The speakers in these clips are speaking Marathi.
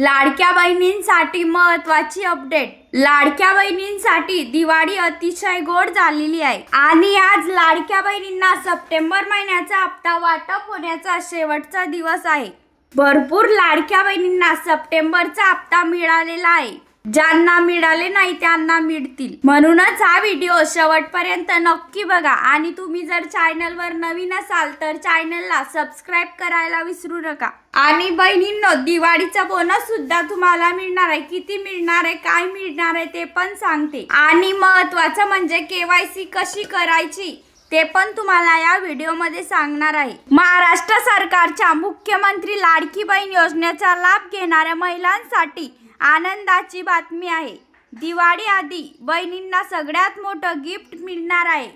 लाडक्या बहिणींसाठी महत्वाची अपडेट लाडक्या बहिणींसाठी दिवाळी अतिशय गोड झालेली आहे. आणि आज लाडक्या बहिणींना सप्टेंबर महिन्याचा हप्ता वाटप होण्याचा शेवटचा दिवस आहे. भरपूर लाडक्या बहिणींना सप्टेंबरचा हप्ता मिळालेला आहे. ज्यांना मिळाले नाही त्यांना मिळतील. म्हणूनच हा व्हिडिओ शेवटपर्यंत नक्की बघा. आणि तुम्ही जर चॅनलवर नवीन असाल तर चॅनलला सबस्क्राईब करायला विसरू नका. आणि बहिणींनो दिवाळीचा बोनस सुद्धा तुम्हाला मिळणार आहे. किती मिळणार आहे काय मिळणार आहे ते पण सांगते. आणि महत्वाचं म्हणजे केवायसी कशी करायची ते पण तुम्हाला या व्हिडिओमध्ये सांगणार आहे. महाराष्ट्र सरकारच्या मुख्यमंत्री लाडकी बहीण योजनेचा लाभ घेणाऱ्या महिलांसाठी आनंदाची बातमी आहे. दिवाळी आधी बहिणींना सगळ्यात मोठं गिफ्ट मिळणार आहे.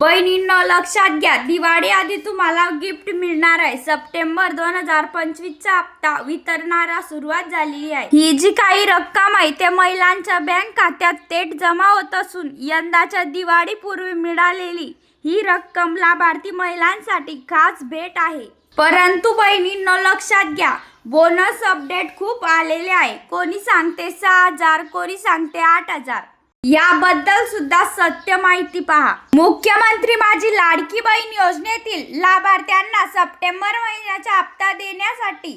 बहिणींना लक्षात घ्या दिवाळी आधी तुम्हाला गिफ्ट मिळणार आहे. सप्टेंबर दोन हजार पंचवीसचा हप्ता वितरणारा सुरुवात झालेली आहे. ही जी काही रक्कम आहे ते महिलांच्या बँक खात्यात थेट जमा होत असून यंदाच्या दिवाळीपूर्वी मिळालेली ही रक्कम लाभार्थी महिलांसाठी खास भेट आहे. परंतु बहिणींनो लक्षात घ्या बोनस अपडेट खूप आलेले आहे. कोणी सांगते सहा हजार कोणी सांगते आठ हजार. याबद्दल सुद्धा सत्य माहिती पहा. मुख्यमंत्री माझी लाडकी बहीण योजनेतील लाभार्थ्यांना सप्टेंबर महिन्याचा हप्ता देण्यासाठी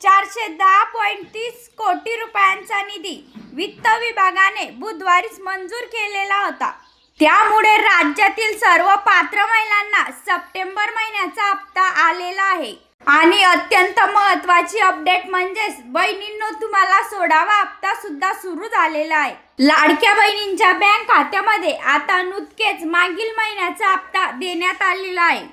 चारशे दहा पॉईंट तीस कोटी रुपयांचा निधी वित्त विभागाने बुधवारीच मंजूर केलेला होता. त्यामुळे राज्यातील सर्व पात्र महिलांना सप्टेंबर महिन्याचा हप्ता आलेला आहे. आणि अत्यंत महत्वाची अपडेट म्हणजेच बहिणींनो तुम्हाला सोडावा हप्ता सुद्धा सुरू झालेला आहे. लाडक्या बहिणींच्या बँक खात्यामध्ये आता नुतकेच मागील महिन्याचा हप्ता देण्यात आलेला आहे.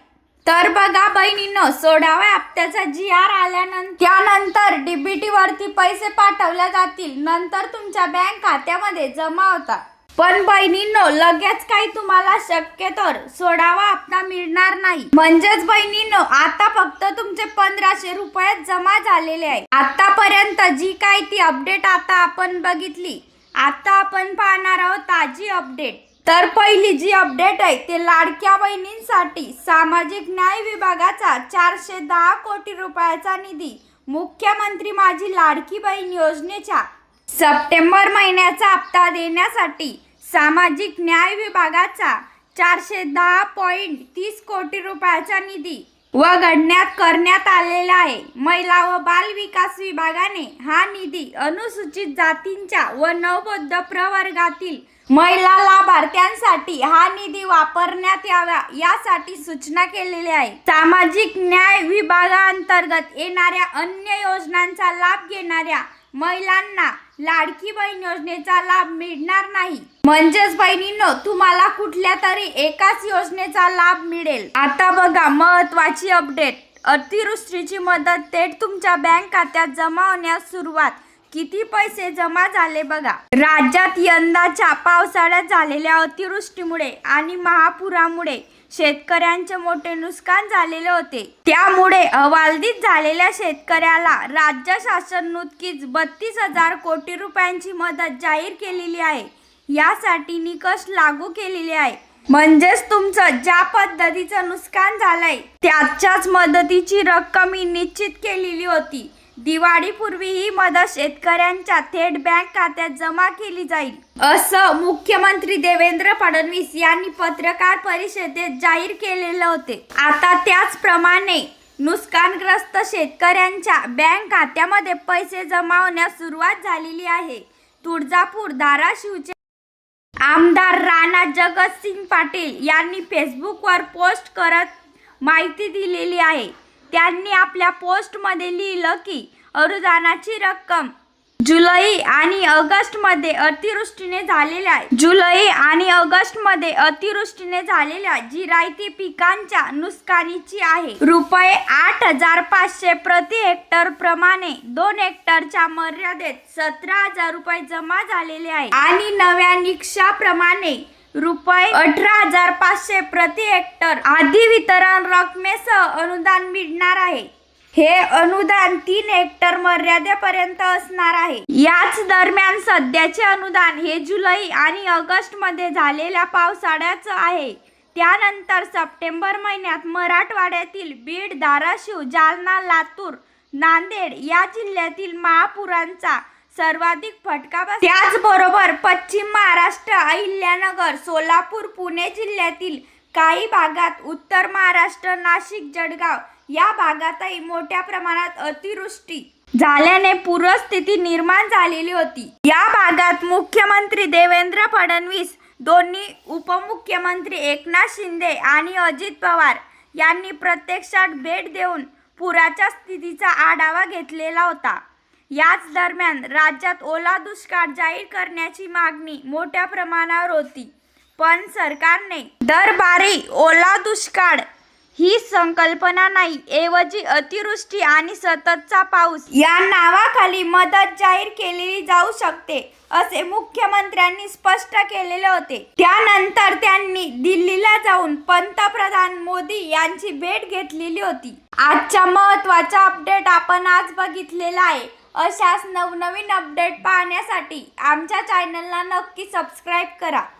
तर बघा बहिणींनो सोडाव्या हप्त्याचा जी आर आल्यानंतर त्यानंतर डीबीटी वरती पैसे पाठवले जातील. नंतर तुमच्या बँक खात्यामध्ये जमा होतात. पण बहिणींनो लगेच काही तुम्हाला शक्यतोर सोडावा हप्ता मिळणार नाही. म्हणजेच बहिणींनो आता फक्त तुमचे पंधराशे रुपये जमा झालेले आहे आतापर्यंत जी काय ती अपडेट आता आपण बघितली. आता आपण पाहणार आहोत ताजी अपडेट तर पहिली जी अपडेट आहे ते लाडक्या बहिणींसाठी सामाजिक न्याय विभागाचा चारशे दहा कोटी रुपयाचा निधी मुख्यमंत्री माझी लाडकी बहीण योजनेच्या सप्टेंबर महिन्याचा हप्ता देण्यासाठी सामाजिक न्याय विभागाचा चारशे दहा पॉईंट तीस कोटी रुपयाचा निधी व करण्यात आलेला आहे. महिला व बाल विकास विभागाने हा निधी अनुसूचित जातींच्या व नवबौद्ध प्रवर्गातील महिला लाभार्थ्यांसाठी हा निधी वापरण्यात यावा यासाठी सूचना केलेल्या आहे. सामाजिक न्याय विभागाअंतर्गत येणाऱ्या अन्य योजनांचा लाभ घेणाऱ्या महिलांना लाडकी बहीण योजनेचा लाभ मिळणार नाही. म्हणजेच बहिणींनो तुम्हाला कुठल्या तरी एकाच योजनेचा लाभ मिळेल. आता बघा महत्वाची अपडेट अतिवृष्टीची मदत थेट तुमच्या बँक खात्यात जमा होण्यास सुरुवात. किती पैसे जमा झाले बघा? राज्यात यंदाच्या पावसाळ्यात झालेल्या अतिवृष्टीमुळे आणि महापुरामुळे शेतकऱ्यांचे मोठे नुकसान झालेले होते. त्यामुळे हवालदित झालेल्या शेतकऱ्याला राज्य शासन नुकतीच बत्तीस हजार कोटी रुपयांची मदत जाहीर केलेली आहे. यासाठी निकष लागू केलेले आहे. म्हणजेच तुमचं ज्या पद्धतीचं नुकसान झालंय त्याच्याच मदतीची रक्कम ही निश्चित केलेली होती. दिवाळीपूर्वी ही मदत शेतकऱ्यांच्या थेट बँक खात्यात जमा केली जाईल. असं मुख्यमंत्री देवेंद्र फडणवीस यांनी पत्रकार परिषदेत जाहीर केलेलं होते. आता त्याचप्रमाणे नुकसानग्रस्त शेतकऱ्यांच्या बँक खात्यामध्ये पैसे जमा होण्यास सुरुवात झालेली आहे. तुळजापूर धाराशिवचे आमदार राणा जगतसिंग पाटील यांनी फेसबुकवर पोस्ट करत माहिती दिलेली आहे. त्यांनी आपल्या पोस्टमध्ये लिहिलं की अनुदानाची रक्कम जुलै आणि ऑगस्टमध्ये अतिवृष्टीने झालेल्या जुलै आणि ऑगस्टमध्ये अतिवृष्टीने झालेल्या जिरायती पिकांच्या नुकसानीची आहे. रुपये आठ हजार पाचशे प्रति हेक्टर प्रमाणे दोन हेक्टरच्या मर्यादेत सतरा हजार रुपये जमा झालेले आहे. आणि नव्या निकषाप्रमाणे रुपये अठरा हजार पाचशे प्रति हेक्टर. आधी वितरण रकमेसह अनुदान मिळणार आहे. हे अनुदान तीन हेक्टर मर्यादेपर्यंत असणार आहे. याच दरम्यान सध्याचे अनुदान हे जुलै आणि ऑगस्टमध्ये झालेल्या पावसाळ्याचं आहे. त्यानंतर सप्टेंबर महिन्यात मराठवाड्यातील बीड धाराशिव जालना लातूर नांदेड या जिल्ह्यातील महापुरांचा सर्वाधिक फटका बस त्याचबरोबर पश्चिम महाराष्ट्र अहिल्यानगर सोलापूर पुणे जिल्ह्यातील काही भागात उत्तर महाराष्ट्र नाशिक जळगाव या भागातही मोठ्या प्रमाणात अतिवृष्टी झाल्याने पूरस्थिती निर्माण झालेली होती. या भागात मुख्यमंत्री देवेंद्र फडणवीस दोन्ही उपमुख्यमंत्री एकनाथ शिंदे आणि अजित पवार यांनी प्रत्यक्षात भेट देऊन पुराच्या स्थितीचा आढावा घेतलेला होता. याच दरम्यान राज्यात ओला दुष्काळ जाहीर करण्याची मागणी मोठ्या प्रमाणावर होती. पण सरकारने दरबारी ओला दुष्काळ ही संकल्पना नाही ऐवजी अतिवृष्टी आणि सततचा पाऊस या नावाखाली मदत जाहीर केलेली जाऊ शकते असे मुख्यमंत्र्यांनी स्पष्ट केलेले होते. त्यानंतर त्यांनी दिल्लीला जाऊन पंतप्रधान मोदी यांची भेट घेतलेली होती. आजच्या महत्त्वाचा अपडेट आपण आज बघितलेला आहे. अशाच नवनवीन अपडेट पाहण्यासाठी आमच्या चॅनलला नक्की सबस्क्राईब करा.